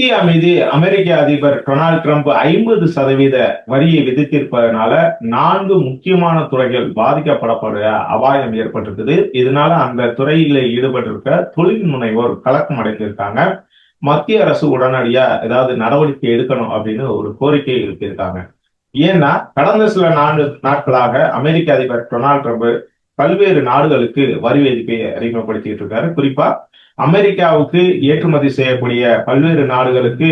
India மீது அமெரிக்க அதிபர் Donald Trump ஐம்பது சதவீத வரியை விதித்திருப்பதனால நான்கு முக்கியமான துறைகள் பாதிக்கப்படப்படுற அபாயம் ஏற்பட்டிருக்குது. இதனால அந்த துறையில ஈடுபட்டிருக்க தொழில் முனைவோர் கலக்கம் அடைந்திருக்காங்க. மத்திய அரசு உடனடியா ஏதாவது நடவடிக்கை எடுக்கணும் அப்படின்னு ஒரு கோரிக்கை எழுப்பியிருக்காங்க. ஏன்னா கடந்த சில நான்கு நாட்களாக அமெரிக்க அதிபர் டொனால்ட் ட்ரம்ப் பல்வேறு நாடுகளுக்கு வரி விதிப்பை அறிமுகப்படுத்திட்டு இருக்காரு. குறிப்பா அமெரிக்காவுக்கு ஏற்றுமதி செய்யக்கூடிய பல்வேறு நாடுகளுக்கு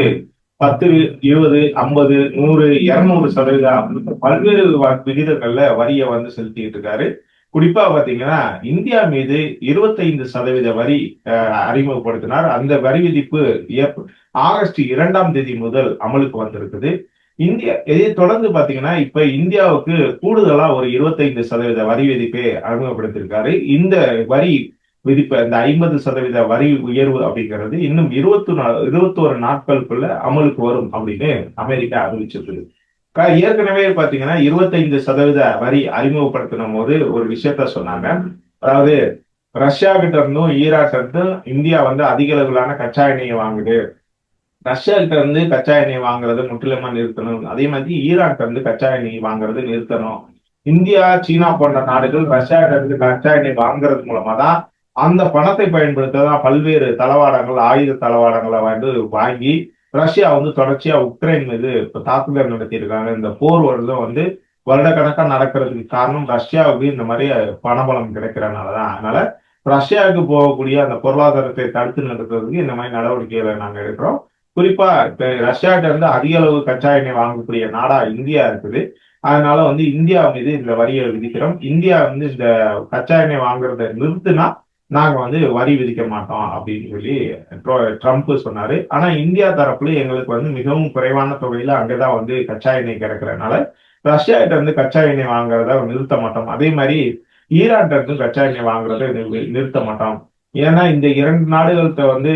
பத்து இருபது ஐம்பது நூறு இருநூறு சதவீதம் பல்வேறு விகிதங்கள்ல வரியை வந்து செலுத்திட்டு இருக்காரு. குறிப்பா பாத்தீங்கன்னா இந்தியா மீது இருபத்தைந்து சதவீத வரி அறிமுகப்படுத்தினார். அந்த வரி விதிப்பு ஆகஸ்ட் இரண்டாம் தேதி முதல் அமலுக்கு வந்திருக்குது. இந்தியா இதை தொடர்ந்து பாத்தீங்கன்னா இப்ப இந்தியாவுக்கு கூடுதலா ஒரு இருபத்தைந்து சதவீத வரி விதிப்பை அறிமுகப்படுத்திருக்காரு. இந்த வரி விதிப்பு இந்த ஐம்பது சதவீத வரி உயர்வு அப்படிங்கிறது இன்னும் இருபத்தி இருபத்தோரு நாட்களுக்குள்ள அமலுக்கு வரும் அப்படின்னு அமெரிக்கா அறிவிச்சிருக்குது. ஏற்கனவே பாத்தீங்கன்னா இருபத்தைந்து சதவீத வரி அறிமுகப்படுத்தின போது ஒரு விஷயத்த சொன்னாங்க. அதாவது ரஷ்யா கிட்ட இருந்தும் ஈராக் இருந்தும் இந்தியா வந்து அதிக அளவிலான கச்சா எண்ணெயை வாங்குது. ரஷ்யா கிட்ட இருந்து கச்சா எண்ணெய் வாங்குறது முற்றிலுமா நிறுத்தணும். அதே மாதிரி ஈராக் இருந்து கச்சா எண்ணெய் வாங்குறது நிறுத்தணும். இந்தியா சீனா போன்ற நாடுகள் ரஷ்யா கிட்ட இருந்து கச்சா எண்ணெய் வாங்குறது மூலமா தான் அந்த பணத்தை பயன்படுத்ததான் பல்வேறு தளவாடங்கள் ஆயுத தளவாடங்களை வந்து வாங்கி ரஷ்யா வந்து தொடர்ச்சியா உக்ரைன் மீது இப்போ தாக்குதல் நடத்தியிருக்காங்க. இந்த போர் வருடம் வந்து வருடக்கணக்கா நடக்கிறதுக்கு காரணம் ரஷ்யாவுக்கு இந்த மாதிரி பணபலம் கிடைக்கிறனாலதான். அதனால ரஷ்யாவுக்கு போகக்கூடிய அந்த பொருளாதாரத்தை தடுத்து நிறுத்துறதுக்கு இந்த மாதிரி நடவடிக்கைகளை நாங்கள் எடுக்கிறோம். குறிப்பா இப்ப ரஷ்யாட்ட இருந்து அதிக அளவு கச்சா எண்ணெய் வாங்கக்கூடிய நாடா இந்தியா இருக்குது. அதனால வந்து இந்தியா மீது இந்த வரியை விதிக்கிறோம் இந்தியா வந்து இந்த கச்சா எண்ணெய் வாங்குறத நிறுத்தினா நாங்க வந்து வரி விதிக்க மாட்டோம் அப்படின்னு சொல்லி ட்ரம்ப் சொன்னாரு. ஆனா இந்தியா தரப்புல எங்களுக்கு வந்து மிகவும் குறைவான தொகையில அங்கதான் வந்து கச்சா எண்ணெய் கிடைக்கிறதுனால ரஷ்யா கிட்ட இருந்து கச்சா எண்ணெய் வாங்குறத நிறுத்த மாட்டோம். அதே மாதிரி ஈரான் இருந்து கச்சா எண்ணெய் வாங்குறத நிறுத்த மாட்டோம். ஏன்னா இந்த இரண்டு நாடுகள்கிட்ட வந்து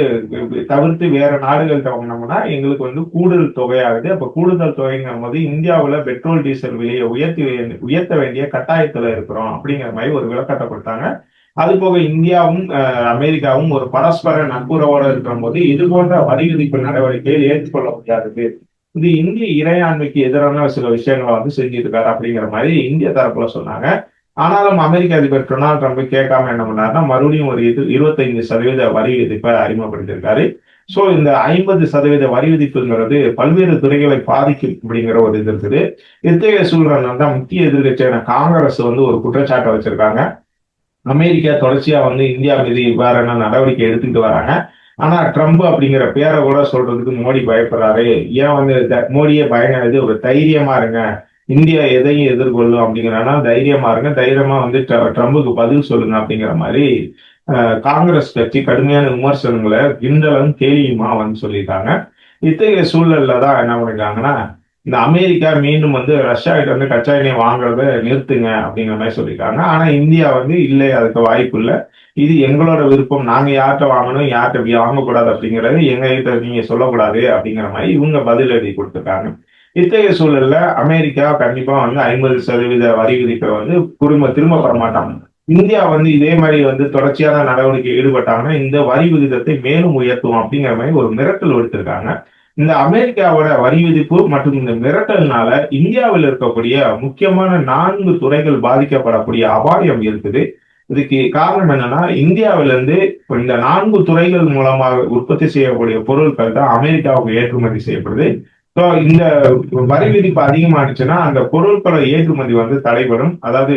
தவிர்த்து வேற நாடுகள்கிட்ட வாங்கினோம்னா எங்களுக்கு வந்து கூடுதல் தொகையாகுது. அப்போ கூடுதல் தொகைங்கும் போது இந்தியாவுல பெட்ரோல் டீசல் விலையை உயர்த்தி உயர்த்த வேண்டிய கட்டாயத்தில் இருக்கிறோம் அப்படிங்கிற மாதிரி ஒரு விளக்கத்தை கொடுத்தாங்க. அது போக இந்தியாவும் அமெரிக்காவும் ஒரு பரஸ்பர நட்புறவோடு இருக்கிற போது இது போன்ற வரி விதிப்பு நடவடிக்கையை ஏற்றுக்கொள்ள முடியாது இது இந்திய இறையாண்மைக்கு எதிரான சில விஷயங்களை வந்து செஞ்சிருக்காரு அப்படிங்கிற மாதிரி இந்திய தரப்புல சொன்னாங்க. ஆனாலும் அமெரிக்க அதிபர் டொனால்ட் ட்ரம்ப் கேட்காம என்ன பண்ணாருன்னா மறுபடியும் ஒரு இது இருபத்தைந்து சதவீத வரி விதிப்பை அறிமுகப்படுத்தியிருக்காரு. சோ இந்த ஐம்பது சதவீத வரி விதிப்புங்கிறது பல்வேறு துறைகளை பாதிக்கும் அப்படிங்கிற ஒரு இது இருக்குது. இத்தகைய சூழ்நிலை தான் முக்கிய எதிர்கட்சியான காங்கிரஸ் வந்து ஒரு குற்றச்சாட்டை வச்சிருக்காங்க. அமெரிக்கா தொடர்ச்சியா வந்து இந்தியா மீது இவ்வாறான நடவடிக்கை எடுத்துக்கிட்டு வராங்க. ஆனா ட்ரம்ப் அப்படிங்கிற பேரை கூட சொல்றதுக்கு மோடி பயப்படுறாரு. ஏன் வந்து மோடியே பயங்கிறது ஒரு தைரியமா இருங்க. இந்தியா எதையும் எதிர்கொள்ளும் அப்படிங்கிறனா தைரியமா இருங்க. தைரியமா வந்து ட்ரம்புக்கு பதில் சொல்லுங்க அப்படிங்கிற மாதிரி காங்கிரஸ் கட்சி கடுமையான விமர்சனங்களை கிண்டலும் கேலியுமா வந்து சொல்லியிருக்காங்க. இத்தகைய சூழல்ல தான் என்ன பண்ணிருக்காங்கன்னா இந்த அமெரிக்கா மீண்டும் வந்து ரஷ்யா கிட்ட வந்து கச்சா எண்ணெய் வாங்குறத நிறுத்துங்க அப்படிங்கிற மாதிரி சொல்லியிருக்காங்க. ஆனா இந்தியா வந்து இல்லை அதுக்கு வாய்ப்பு இல்லை. இது எங்களோட விருப்பம். நாங்க யார்கிட்ட வாங்கணும் யார்கிட்ட வாங்கக்கூடாது அப்படிங்கறது எங்க கிட்ட நீங்க சொல்லக்கூடாது அப்படிங்கிற மாதிரி இவங்க பதில் எழுதி கொடுத்துருக்காங்க. இத்தகைய சூழல்ல அமெரிக்கா கண்டிப்பா வந்து ஐம்பது சதவீத வரி விதிப்பை வந்து குடும்ப திரும்ப பெற மாட்டாங்க. இந்தியா வந்து இதே மாதிரி வந்து தொடர்ச்சியான நடவடிக்கை ஈடுபட்டாங்கன்னா இந்த வரி விகிதத்தை மேலும் உயர்த்துவோம் அப்படிங்கிற மாதிரி ஒரு மிரட்டல் எடுத்திருக்காங்க இந்த அமெரிக்காவோட வரி விதிப்பு மற்றும் இந்த மிரட்டல்னால இந்தியாவில் இருக்கக்கூடிய முக்கியமான நான்கு துறைகள் பாதிக்கப்படக்கூடிய அபாயம் இருக்குது. இதுக்கு காரணம் என்னன்னா இந்தியாவிலிருந்து இந்த நான்கு துறைகள் மூலமாக உற்பத்தி செய்யக்கூடிய பொருட்கள் தான் அமெரிக்காவுக்கு ஏற்றுமதி செய்யப்படுது. ஸோ இந்த வரி விதிப்பு அதிகமானுச்சுன்னா அந்த பொருட்களோட ஏற்றுமதி வந்து தடைபடும். அதாவது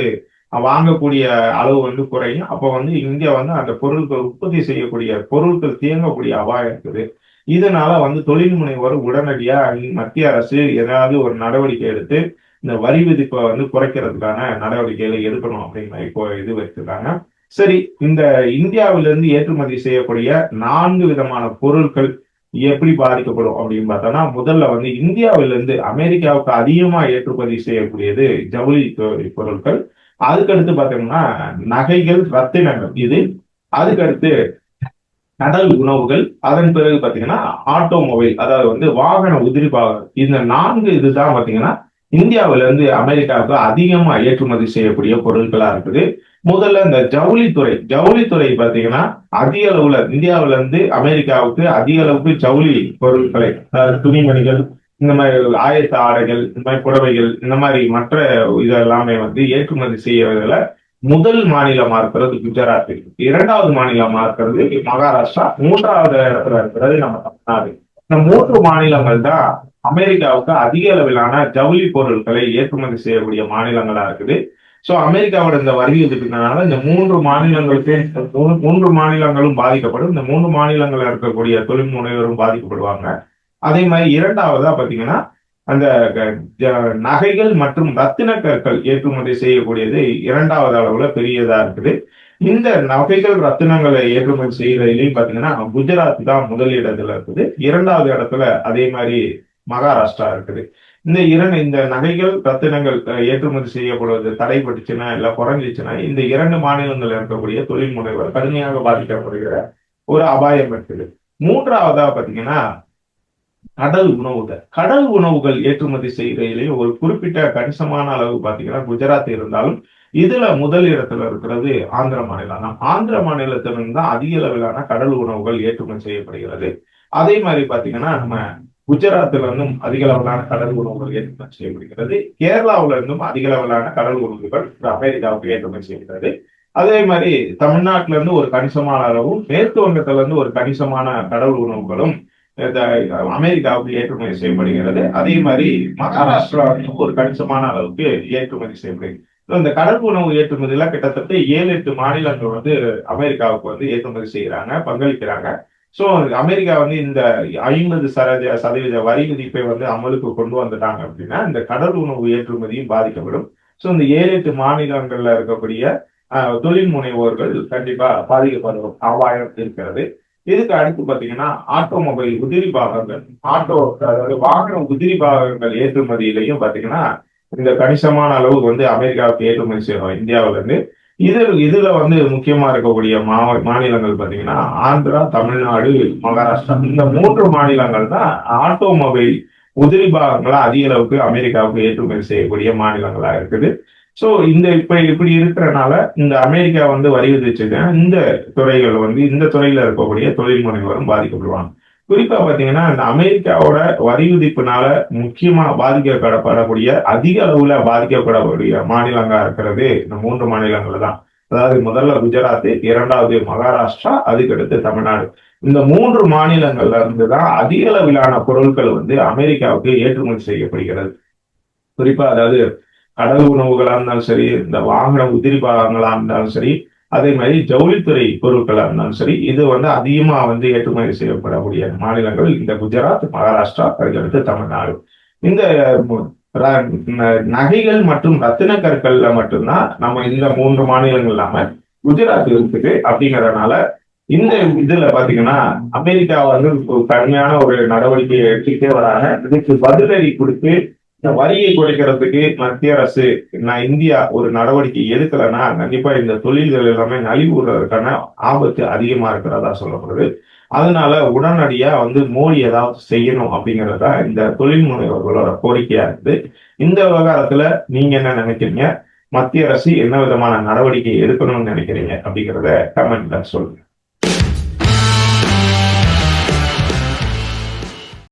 வாங்கக்கூடிய அளவு வந்து குறையும். அப்போ வந்து இந்தியா வந்து அந்த பொருட்கள் உற்பத்தி செய்யக்கூடிய பொருட்கள் தேங்கக்கூடிய அபாயம் இருக்குது. இதனால வந்து தொழில் முனைவோர் உடனடியா மத்திய அரசு ஏதாவது ஒரு நடவடிக்கை எடுத்து இந்த வரி விதிப்பை வந்து குறைக்கிறதுக்கான நடவடிக்கைகளை எடுக்கணும் அப்படிங்கிற இப்போ இது வச்சிருக்காங்க. சரி இந்த இந்தியாவிலிருந்து ஏற்றுமதி செய்யக்கூடிய நான்கு விதமான பொருட்கள் எப்படி பாதிக்கப்படும் அப்படின்னு பார்த்தோம்னா முதல்ல வந்து இந்தியாவிலிருந்து அமெரிக்காவுக்கு அதிகமா ஏற்றுமதி செய்யக்கூடியது ஜவுளி பொருட்கள். அதுக்கடுத்து பார்த்தோம்னா நகைகள் ரத்தினங்கள். இது அதுக்கடுத்து கடல் உணவுகள் அதன் பிறகு பாத்தீங்கன்னா ஆட்டோமொபைல் அதாவது வந்து வாகன உதிரி பாகம் இந்த நான்கு இதுதான் பாத்தீங்கன்னா இந்தியாவில இருந்து அமெரிக்காவுக்கு அதிகமா ஏற்றுமதி செய்யக்கூடிய பொருட்களா இருக்குது. முதல்ல இந்த ஜவுளித்துறை. ஜவுளித்துறை பாத்தீங்கன்னா அதிக அளவுல இந்தியாவில இருந்து அமெரிக்காவுக்கு அதிக அளவுக்கு ஜவுளி பொருட்களை துணிமணிகள் இந்த மாதிரி ஆயத்த ஆடைகள் இந்த மாதிரி புடவைகள் இந்த மாதிரி மற்ற இதெல்லாமே வந்து ஏற்றுமதி செய்யறதுல முதல் மாநிலமா இருக்கிறது குஜராத். இரண்டாவது மாநிலமா இருக்கிறது மகாராஷ்டிரா. மூன்றாவது இடத்துல இருக்கிறது நம்ம தமிழ்நாடு. இந்த மூன்று மாநிலங்கள் தான் அமெரிக்காவுக்கு அதிக அளவிலான ஜவுளி பொருட்களை ஏற்றுமதி செய்யக்கூடிய மாநிலங்களா இருக்குது. சோ அமெரிக்காவோட இந்த வரி இருக்கிறதுனால இந்த மூன்று மாநிலங்களுக்கு மூன்று மாநிலங்களும் பாதிக்கப்படும். இந்த மூன்று மாநிலங்கள்ல இருக்கக்கூடிய தொழில் முனைவரும் பாதிக்கப்படுவாங்க. அதே மாதிரி இரண்டாவதா பாத்தீங்கன்னா அந்த க- நகைகள் மற்றும் ரத்தின கற்கள் ஏற்றுமதி செய்யக்கூடியது இரண்டாவது அளவுல பெரியதா இருக்குது. இந்த நகைகள் ரத்தினங்களை ஏற்றுமதி செய்யறதுலயும் பாத்தீங்கன்னா குஜராத் தான் முதல் இடத்துல இருக்குது. இரண்டாவது இடத்துல அதே மாதிரி மகாராஷ்டிரா இருக்குது. இந்த இரண்டு இந்த நகைகள் ரத்தினங்கள் ஏற்றுமதி செய்யப்படுவது தடைபட்டுச்சுன்னா இல்ல குறைஞ்சிச்சுன்னா இந்த இரண்டு மாநிலங்கள்ல இருக்கக்கூடிய தொழில் முனைவர் கடுமையாக பாதிக்கப்படுகிற ஒரு அபாயம் இருக்குது. மூன்றாவதா பாத்தீங்கன்னா கடல் உணவுகள். கடல் உணவுகள் ஏற்றுமதி செய்கையிலேயே ஒரு குறிப்பிட்ட கணிசமான அளவு பாத்தீங்கன்னா குஜராத் இருந்தாலும் இதுல முதல் இடத்துல இருக்கிறது ஆந்திர மாநிலம். தான் ஆந்திர மாநிலத்திலிருந்து தான் அதிக அளவிலான கடல் உணவுகள் ஏற்றுமதி செய்யப்படுகிறது. அதே மாதிரி பாத்தீங்கன்னா நம்ம குஜராத்ல இருந்தும் அதிக அளவிலான கடல் உணவுகள் ஏற்றுமதி செய்யப்படுகிறது. கேரளாவில இருந்தும் அதிக அளவிலான கடல் உணவுகள் அமெரிக்காவுக்கு ஏற்றுமதி செய்கிறது அதே மாதிரி தமிழ்நாட்டில இருந்து ஒரு கணிசமான அளவும் மேற்கு வங்கத்துல இருந்து ஒரு கணிசமான கடல் உணவுகளும் அமெரிக்காவுக்கு ஏற்றுமதி செய்யப்படுகிறது. அதே மாதிரி மகாராஷ்டிராவுக்கும் ஒரு கணிசமான அளவுக்கு ஏற்றுமதி செய்யப்படுகிறது. இந்த கடல் உணவு ஏற்றுமதியில கிட்டத்தட்ட ஏழு எட்டு மாநிலங்கள் வந்து அமெரிக்காவுக்கு வந்து ஏற்றுமதி செய்யறாங்க பங்களிக்கிறாங்க. சோ அமெரிக்கா வந்து இந்த ஐம்பது சதவீத சதவீத வரி விதிப்பை வந்து அமலுக்கு கொண்டு வந்துட்டாங்க அப்படின்னா இந்த கடல் உணவு ஏற்றுமதியும் பாதிக்கப்படும். சோ இந்த ஏழு எட்டு மாநிலங்கள்ல இருக்கக்கூடிய தொழில் முனைவோர்கள் கண்டிப்பா பாதிக்கப்படும் அபாயம் இருக்கிறது. இதுக்கு அடுத்து பாத்தீங்கன்னா ஆட்டோமொபைல் உதிரி பாகங்கள். ஆட்டோ அதாவது வாகன உதிரி பாகங்கள் ஏற்றுமதியிலையும் பாத்தீங்கன்னா இந்த கணிசமான அளவு வந்து அமெரிக்காவுக்கு ஏற்றுமதி செய்யறோம் இந்தியாவில இருந்து. இது இதுல வந்து முக்கியமா இருக்கக்கூடிய மாவ மாநிலங்கள் பாத்தீங்கன்னா ஆந்திரா தமிழ்நாடு மகாராஷ்டிரா இந்த மூன்று மாநிலங்கள் தான் ஆட்டோமொபைல் உதிரி பாகங்களா அதிக அளவுக்கு அமெரிக்காவுக்கு ஏற்றுமதி செய்யக்கூடிய மாநிலங்களா இருக்குது. சோ இந்த இப்ப இப்படி இருக்கிறனால இந்த அமெரிக்கா வந்து வரி விதிச்சதுன்னா இந்த துறைகள் வந்து இந்த துறையில இருக்கக்கூடிய தொழில் முனைவரும் பாதிக்கப்படுவாங்க. குறிப்பா பாத்தீங்கன்னா இந்த அமெரிக்காவோட வரி விதிப்புனால முக்கியமா பாதிக்கப்படப்படக்கூடிய அதிக அளவுல பாதிக்கப்படக்கூடிய மாநிலங்களா இருக்கிறது இந்த மூன்று மாநிலங்கள் தான். அதாவது முதல்ல குஜராத் இரண்டாவது மகாராஷ்டிரா அதுக்கடுத்து தமிழ்நாடு. இந்த மூன்று மாநிலங்கள்ல இருந்து தான் அதிக அளவிலான பொருட்கள் வந்து அமெரிக்காவுக்கு ஏற்றுமதி செய்யப்படுகிறது. குறிப்பா அதாவது கடல் உணவுகளாக இருந்தாலும் சரி இந்த வாகன உதிரி பாகங்களா இருந்தாலும் சரி அதே மாதிரி ஜவுளித்துறை பொருட்களாக இருந்தாலும் சரி இது வந்து அதிகமா வந்து ஏற்றுமதி செய்யப்படக்கூடிய மாநிலங்கள் இந்த குஜராத் மகாராஷ்டிரா அதுக்கடுத்து தமிழ்நாடு. இந்த நகைகள் மற்றும் ரத்தின கற்கள்ல மட்டும்தான் நம்ம இந்த மூன்று மாநிலங்கள் இல்லாம குஜராத் இருக்குது அப்படிங்கறதுனால இந்த இதுல பாத்தீங்கன்னா அமெரிக்கா வந்து கடுமையான ஒரு நடவடிக்கையை எடுத்துக்கிட்டே வராங்க. இதுக்கு பதிலடி கொடுத்து வரியை குறைக்கிறதுக்கு மத்திய அரசு நான் இந்தியா ஒரு நடவடிக்கை எடுக்கலைன்னா கண்டிப்பா இந்த தொழில்கள் எல்லாமே நலிவுறதுக்கான ஆபத்து அதிகமா இருக்கிறதா சொல்லப்படுது. அதனால உடனடியா வந்து மோடி ஏதாவது செய்யணும் அப்படிங்கறதா இந்த தொழில் முனைவர்களோட கோரிக்கையா இருந்து இந்த விவகாரத்துல நீங்க என்ன நினைக்கிறீங்க? மத்திய அரசு என்ன விதமான நடவடிக்கை எடுக்கணும்னு நினைக்கிறீங்க அப்படிங்கறத கமெண்ட்ல சொல்லுங்க.